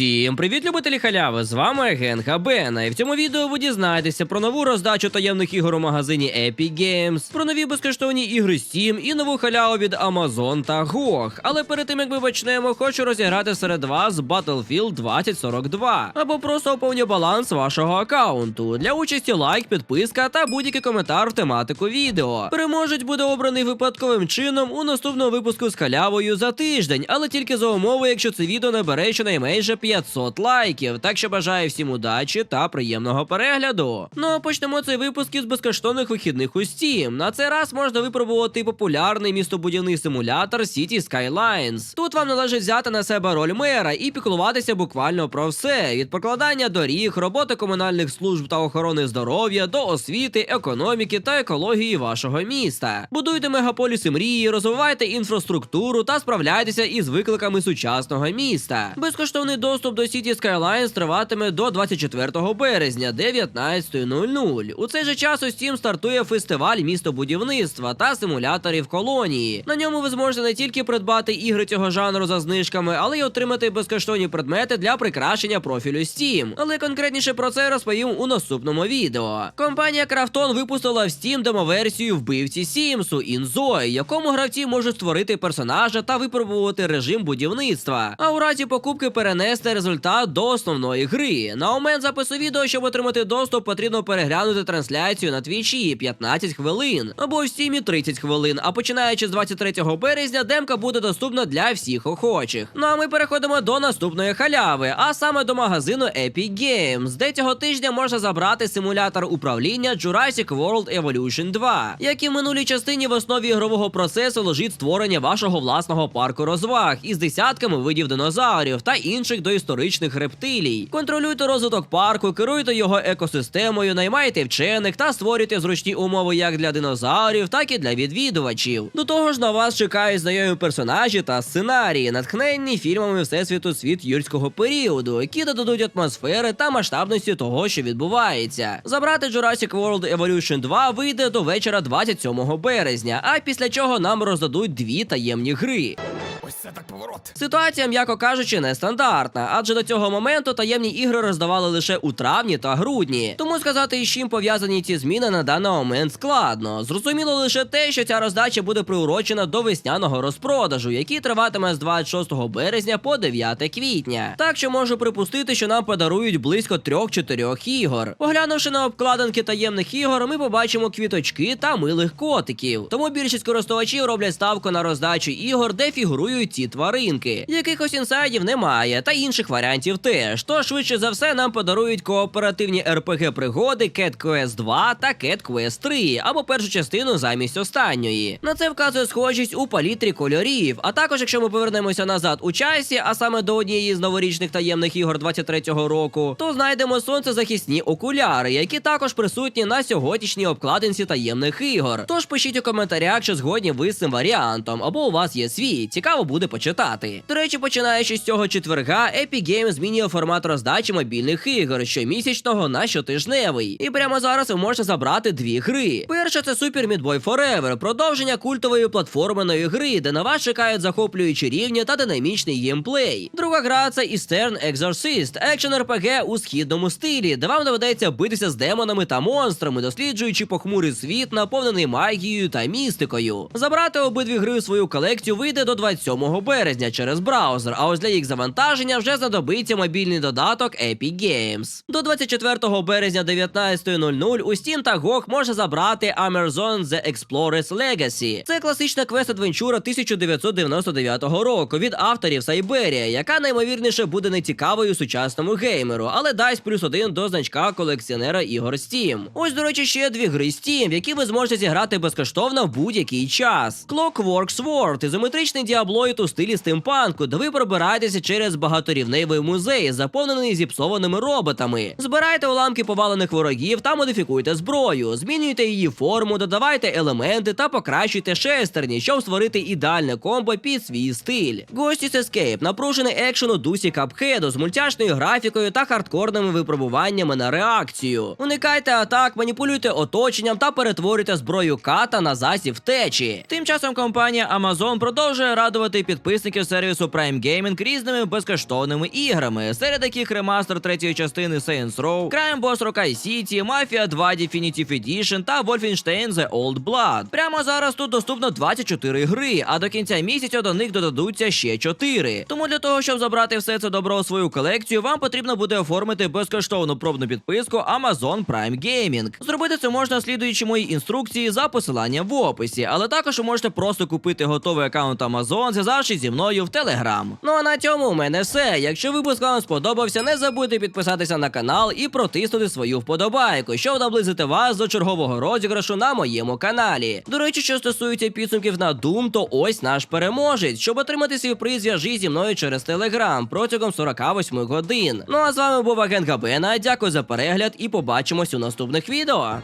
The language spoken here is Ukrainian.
Усім привіт, любителі халяви! З вами агент Габена. І в цьому відео ви дізнаєтеся про нову роздачу таємних ігор у магазині Epic Games, про нові безкоштовні ігри Steam і нову халяву від Amazon та GOG. Але перед тим як ми почнемо, хочу розіграти серед вас Battlefield 2042 або просто оповню баланс вашого аккаунту. Для участі лайк, підписка та будь-який коментар в тематику відео. Переможець буде обраний випадковим чином у наступному випуску з халявою за тиждень, але тільки за умови, якщо це відео набере щонайменше 500 лайків. Так що бажаю всім удачі та приємного перегляду. Ну а почнемо цей випуск із безкоштовних вихідних у Steam. На цей раз можна випробувати популярний містобудівний симулятор City Skylines. Тут вам належить взяти на себе роль мера і піклуватися буквально про все: від прокладання доріг, роботи комунальних служб та охорони здоров'я до освіти, економіки та екології вашого міста. Будуйте мегаполіси мрії, розвивайте інфраструктуру та справляйтеся із викликами сучасного міста. Безкоштовний доступ до City Skylines триватиме до 24 березня 19.00. У цей же час у Steam стартує фестиваль містобудівництва та симуляторів колонії. На ньому ви зможете не тільки придбати ігри цього жанру за знижками, але й отримати безкоштовні предмети для прикрашення профілю Steam. Але конкретніше про це розповім у наступному відео. Компанія Krafton випустила в Steam демоверсію вбивці Сімсу Інзой, якому гравці можуть створити персонажа та випробувати режим будівництва. А у разі покупки перенести результат до основної гри. На момент запису відео, щоб отримати доступ, потрібно переглянути трансляцію на твічі 15 хвилин або в стімі 30 хвилин. А починаючи з 23 березня, демка буде доступна для всіх охочих. Ну а ми переходимо до наступної халяви, а саме до магазину Epic Games, де цього тижня можна забрати симулятор управління Jurassic World Evolution 2, як і в минулій частині в основі ігрового процесу лежить створення вашого власного парку розваг із десятками видів динозаврів та інших доісторичних рептилій. Контролюйте розвиток парку, керуйте його екосистемою, наймайте вчених та створюйте зручні умови як для динозаврів, так і для відвідувачів. До того ж, на вас чекають знайомі персонажі та сценарії, натхненні фільмами всесвіту світ юрського періоду, які додадуть атмосфери та масштабності того, що відбувається. Забрати Jurassic World Evolution 2 вийде до вечора 27 березня, а після чого нам роздадуть дві таємні гри. Поворот. Ситуація, м'яко кажучи, нестандартна, адже до цього моменту таємні ігри роздавали лише у травні та грудні. Тому сказати, із чим пов'язані ці зміни на даний момент складно. Зрозуміло лише те, що ця роздача буде приурочена до весняного розпродажу, який триватиме з 26 березня по 9 квітня. Так що можу припустити, що нам подарують близько 3-4 ігор. Поглянувши на обкладинки таємних ігор, ми побачимо квіточки та милих котиків. Тому більшість користувачів роблять ставку на роздачу ігор, де фігурують ці тваринки. Якихось інсайдів немає, та інших варіантів теж. То швидше за все нам подарують кооперативні RPG пригоди Cat Quest 2 та Cat Quest 3, або першу частину замість останньої. На це вказує схожість у палітрі кольорів. А також, якщо ми повернемося назад у часі, а саме до однієї з новорічних таємних ігор 23-го року, то знайдемо сонцезахисні окуляри, які також присутні на сьогоднішній обкладинці таємних ігор. Тож пишіть у коментарях, чи згодні ви з цим варіантом, або у вас є свій. Цікаво буде почитати. До речі, починаючи з цього четверга, Epic Games змінює формат роздачі мобільних ігор щомісячного на щотижневий. І прямо зараз ви можете забрати дві гри. Перша це Super Meat Boy Forever, продовження культової платформеної гри, де на вас чекають захоплюючі рівні та динамічний геймплей. Друга гра це Eastern Exorcist, екшен RPG у східному стилі, де вам доведеться битися з демонами та монстрами, досліджуючи похмурий світ, наповнений магією та містикою. Забрати обидві гри у свою колекцію вийде до 27 березня через браузер. А ось для їх завантаження вже знадобиться мобільний додаток Epic Games. До 24 березня 19.00 у Steam та GOG можна забрати Amazon The Explorer's Legacy. Це класична квест-адвенчура 1999 року від авторів Сайберія, яка наймовірніше буде нецікавою сучасному геймеру, але дасть плюс один до значка колекціонера ігор Steam. Ось, до речі, ще дві гри Steam, які ви зможете зіграти безкоштовно в будь-який час. Clockwork Sword – ізометричний діаблоїд у стилі стимпанку, де ви пробираєтеся через багаторівневий музей, заповнений зіпсованими роботами. Збирайте уламки повалених ворогів та модифікуйте зброю, змінюйте її форму, додавайте елементи та покращуйте шестерні, щоб створити ідеальне комбо під свій стиль. Ghosts Escape – напружений екшен у дусі капхеду з мультяшною графікою та хардкорними випробуваннями на реакцію. Уникайте атак, маніпулюйте оточенням та перетворюйте зброю ката на засіб втечі. Тим часом компанія Amazon продовжує радувати підписників сервісу Prime Gaming різними безкоштовними іграми, серед яких ремастер третьої частини Saints Row, Crime Boss Rockay City, Mafia 2 Definitive Edition та Wolfenstein The Old Blood. Прямо зараз тут доступно 24 гри, а до кінця місяця до них додадуться ще 4. Тому для того, щоб забрати все це добро у свою колекцію, вам потрібно буде оформити безкоштовну пробну підписку Amazon Prime Gaming. Зробити це можна слідуючи моїй інструкції за посиланням в описі, але також ви можете просто купити готовий аккаунт Amazon, зв'язавшись зі мною в Telegram. Ну а на цьому у мене все. Якщо випуск вам сподобався, не забудьте підписатися на канал і протиснути свою вподобайку, щоб наблизити вас до чергового розіграшу на моєму каналі. До речі, що стосується підсумків на Doom, то ось наш переможець. Щоб отримати свій приз, зв'яжіть зі мною через Telegram протягом 48 годин. Ну а з вами був агент Габена. Дякую за перегляд і побачимось у наступних відео.